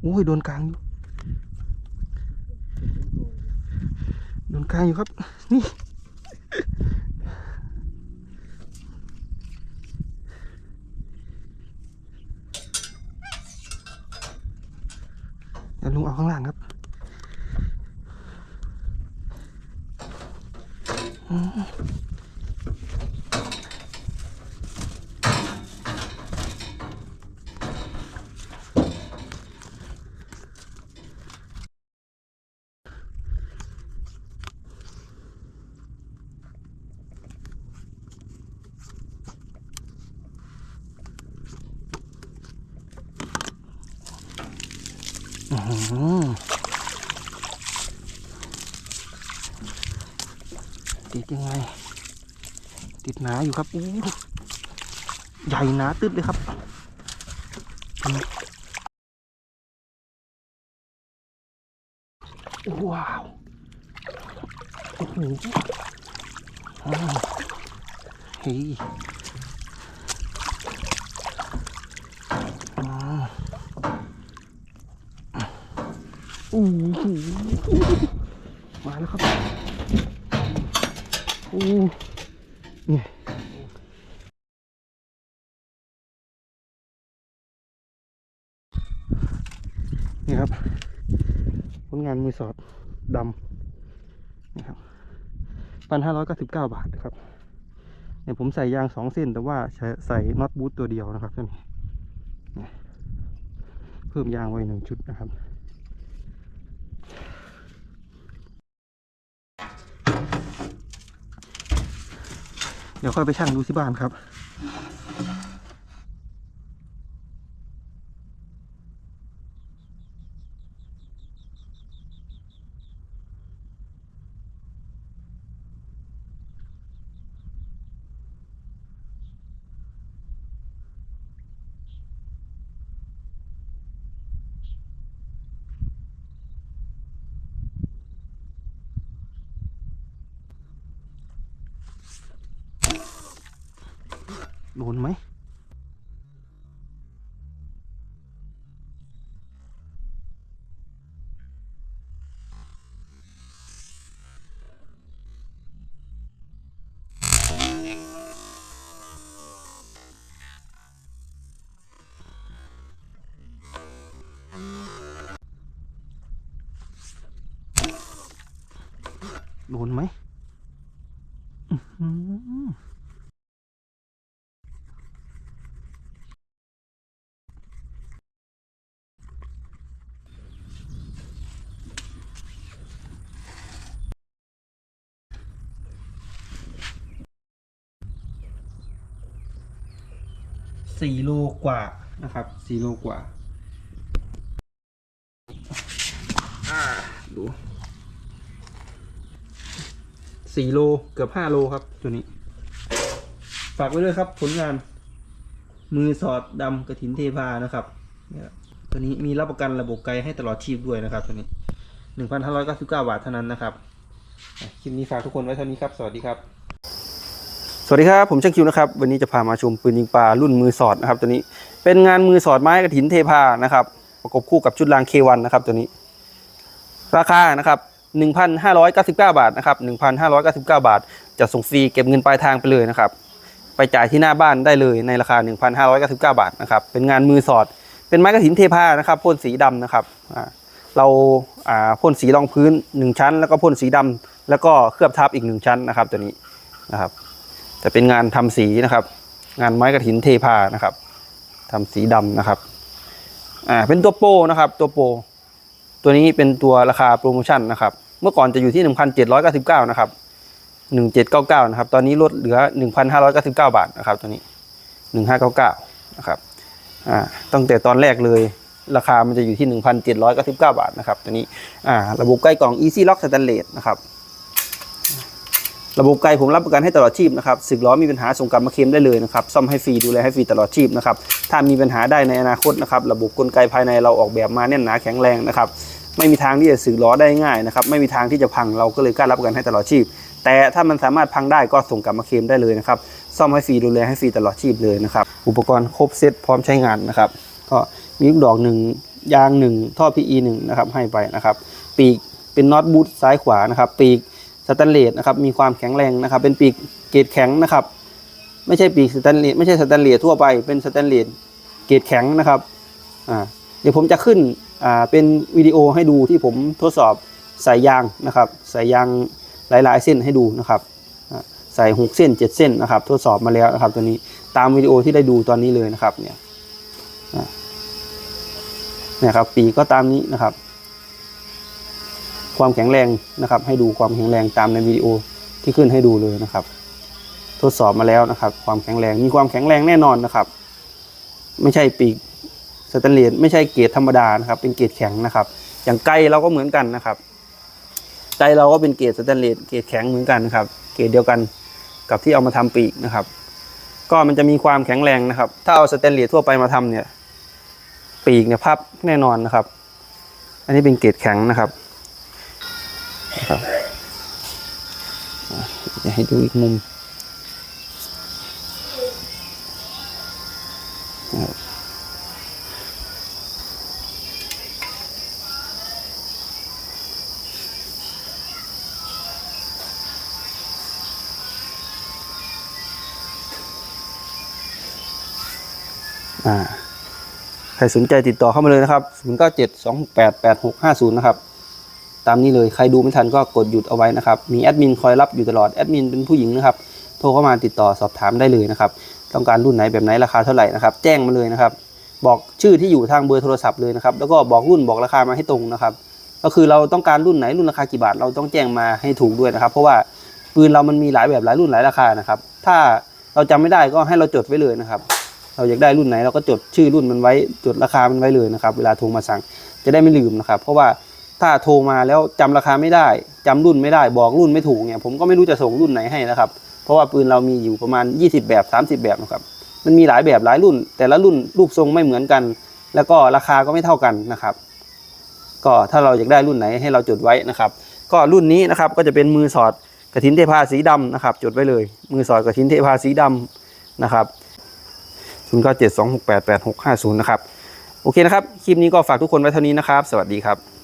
โอ้ยโดนกลางอยู่โดนกลางอยู่ครับ นี่เดี๋ยวลุงเอาข้างล่างครับอืม ยังไง ติดหนาอยู่ครับอู้ใหญ่หนาตึ๊ดเลยครับว้าวโอ้โหเฮ้ยอ่าโอ้โหมาแล้วครับ อ้นี่นี่ครับผลงานมือสอดดำนะครับพันห้าร้อยเก้าสิบเก้าบาทนะครับเนี่ยผมใส่ยางสองเส้น แต่ว่าใส่น็อตบูทตัวเดียวนะครับตัวนี้เนี่ยเพิ่มยางไว้หนึ่งชุดนะครับ เดี๋ยวค่อยไปช่างดูที่บ้านครับ โดนไหมโดนไหม สี่โลกว่านะครับสี่โลกว่าอ่าดูสี่โลเกือบห้าโลครับตัวนี้ ฝากไว้ด้วยครับผลงาน มือสอดดำกระถินเทพานะครับเนี่ยตัวนี้มีรับประกันระบบไกลให้ตลอดชีพด้วยนะครับตัวนี้หนึ่งพันห้าร้อยเก้าสิบเก้าบาทเท่านั้นนะครับคลิปนี้ฝากทุกคนไว้เท่านี้ครับ สวัสดีครับ สวัสดีครับ ผมช่างคิวนะครับ วันนี้จะพามาชมปืนยิงปลารุ่นมือสอดนะครับตัวนี้เป็นงานมือสอดไม้กระถินเทพานะครับ ประกบคู่กับชุดรางเควันนะครับตัวนี้ ราคานะครับ1,599 บาทนะครับ1,599 บาท จะส่งฟรีเก็บเงินปลายทางไปเลยนะครับ ไปจ่ายที่หน้าบ้านได้เลยในราคา 1,599 บาทนะครับเป็นงานมือสอด เป็นไม้กระถินเทพานะครับพ่นสีดำนะครับเราอ่าพ่นสีรองพื้น 1 ชั้น แล้วก็พ่นสีดำแล้วก็เคลือบทับอีก 1 ชั้นนะครับตัวนี้นะครับ จะเป็นงานทำสีนะครับ งานไม้กระถินเทพานะครับทำสีดำนะครับอ่าเป็นตัวโปนะครับตัวโป ตัวนี้เป็นตัวราคาโปรโมชั่นนะครับ เมื่อก่อนจะอยู่ที่ 1,799 นะครับ 1799 นะครับ ตอนนี้ลดเหลือ 1,599 บาทนะครับ ตัวนี้ 1599 นะครับอ่าตั้งแต่ตอนแรกเลยราคามันจะอยู่ที่ 1,799 บาทนะครับ ตัวนี้อ่าระบบใกล้กล่อง Easy Lock Stainless นะครับ ระบบไกลผมรับประกันให้ตลอดชีพนะครับสึกล้อมีปัญหาส่งกลับมาเคลมได้เลยนะครับซ่อมให้ฟรีดูแลให้ฟรีตลอดชีพนะครับถ้ามีปัญหาได้ในอนาคตนะครับระบบกลไกภายในเราออกแบบมาแน่นหนาแข็งแรงนะครับไม่มีทางที่จะสึกล้อได้ง่ายนะครับไม่มีทางที่จะพังเราก็เลยกล้ารับประกันให้ตลอดชีพ แต่ถ้ามันสามารถพังได้ก็ส่งกลับมาเคลมได้เลยนะครับซ่อมให้ฟรีดูแลให้ฟรีตลอดชีพเลยนะครับอุปกรณ์ครบเซตพร้อมใช้งานนะครับก็มีลูกดอกหนึ่งยางหนึ่งท่อ PE หนึ่งนะครับให้ไปนะครับปีกเป็นน็อตบูทซ้ายขวานะครับปีก สแตนเลสนะครับมีความแข็งแรงนะครับ เป็นปีกเกรดแข็งนะครับ ไม่ใช่ปีกสแตนเลสไม่ใช่สแตนเลสทั่วไปเป็นสแตนเลสเกรดแข็งนะครับอ่าเดี๋ยวผมจะขึ้นอ่าเป็นวิดีโอให้ดูที่ผมทดสอบใส่ยางนะครับใส่ยางหลาย ๆ เส้นให้ดูนะครับใส่หกเส้นเจ็ดเส้นนะครับ ทดสอบมาแล้วนะครับ ตัวนี้ตามวิดีโอที่ได้ดูตอนนี้เลยนะครับเนี่ยนี่ยครับปีกก็ตามนี้นะครับ ความแข็งแรงนะครับ ให้ดูความแข็งแรงตามในวิดีโอที่ขึ้นให้ดูเลยนะครับ ทดสอบมาแล้วนะครับ ความแข็งแรงมีความแข็งแรงแน่นอนนะครับ ไม่ใช่ปีกสแตนเลสไม่ใช่เกรดธรรมดานะครับ เป็นเกรดแข็งนะครับ อย่างไกลเราก็เหมือนกันนะครับไกลเราก็เป็นเกรดสแตนเลสเกรดแข็งเหมือนกันนะครับ เกรดเดียวกันกับที่เอามาทำปีกนะครับ ก็มันจะมีความแข็งแรงนะครับ ถ้าเอาสแตนเลสทั่วไปมาทำเนี่ย ปีกเนี่ยพับแน่นอนนะครับ อันนี้เป็นเกรดแข็งนะครับ นะครับอะจะให้ดูอีกมุมใครสนใจติดต่อเข้ามาเลยนะครับ 0 9 7 2 6 8 8 6 5 0 นะครับ ตามนี้เลยใครดูไม่ทันก็กดหยุดเอาไว้นะครับ มีแอดมินคอยรับอยู่ตลอดแอดมินเป็นผู้หญิงนะครับ โทรเข้ามาติดต่อสอบถามได้เลยนะครับ ต้องการรุ่นไหนแบบไหนราคาเท่าไหร่นะครับ แจ้งมาเลยนะครับ บอกชื่อที่อยู่ทางเบอร์โทรศัพท์เลยนะครับ แล้วก็บอกรุ่นบอกราคามาให้ตรงนะครับ ก็คือเราต้องการรุ่นไหนรุ่นราคากี่บาท เราต้องแจ้งมาให้ถูกด้วยนะครับ เพราะว่าปืนเรามันมีหลายแบบหลายรุ่นหลายราคานะครับ ถ้าเราจำไม่ได้ก็ให้เราจดไว้เลยนะครับ เราอยากได้รุ่นไหนเราก็จดชื่อรุ่นมันไว้ จดราคามันไว้เลยนะครับ เวลาโทรมาสั่งจะได้ไม่ลืมนะครับ เพราะว่า ถ้าโทรมาแล้วจำราคาไม่ได้จำรุ่นไม่ได้บอกรุ่นไม่ถูกเนี่ยผมก็ไม่รู้จะส่งรุ่นไหนให้นะครับ เพราะว่าปืนเรามีอยู่ประมาณ 20 แบบ 30 แบบนะครับมันมีหลายแบบหลายรุ่น แต่ละรุ่นรูปทรงไม่เหมือนกัน แล้วก็ราคาก็ไม่เท่ากันนะครับ ก็ถ้าเราอยากได้รุ่นไหนให้เราจดไว้นะครับ ก็รุ่นนี้นะครับก็จะเป็นมือสอดกระถินเทพาสีดำนะครับ จดไว้เลย มือสอดกระถินเทพาสีดำนะครับ0 9 7 2 6 8 8 6 5 0นะครับโอเคนะครับ คลิปนี้ก็ฝากทุกคนไว้เท่านี้นะครับ สวัสดีครับ